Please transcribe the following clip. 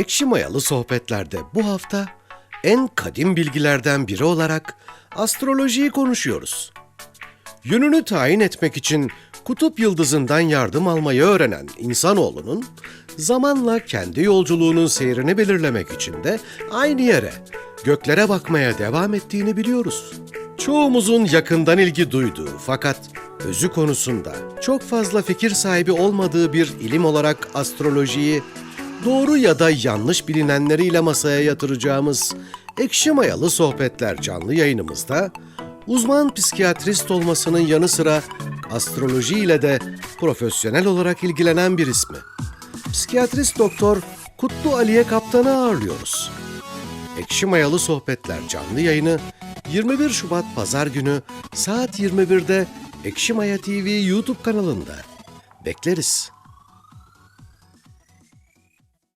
Ekşi Mayalı Sohbetler'de bu hafta en kadim bilgilerden biri olarak astrolojiyi konuşuyoruz. Yönünü tayin etmek için kutup yıldızından yardım almayı öğrenen insanoğlunun zamanla kendi yolculuğunun seyrini belirlemek için de aynı yere, göklere bakmaya devam ettiğini biliyoruz. Çoğumuzun yakından ilgi duyduğu fakat özü konusunda çok fazla fikir sahibi olmadığı bir ilim olarak astrolojiyi doğru ya da yanlış bilinenleriyle masaya yatıracağımız Ekşi Mayalı Sohbetler canlı yayınımızda uzman psikiyatrist olmasının yanı sıra astroloji ile de profesyonel olarak ilgilenen bir ismi. Psikiyatrist doktor Kutlu Aliye Kaptan'ı ağırlıyoruz. Ekşi Mayalı Sohbetler canlı yayını 21 Şubat Pazar günü saat 21'de Ekşi Maya TV YouTube kanalında. Bekleriz.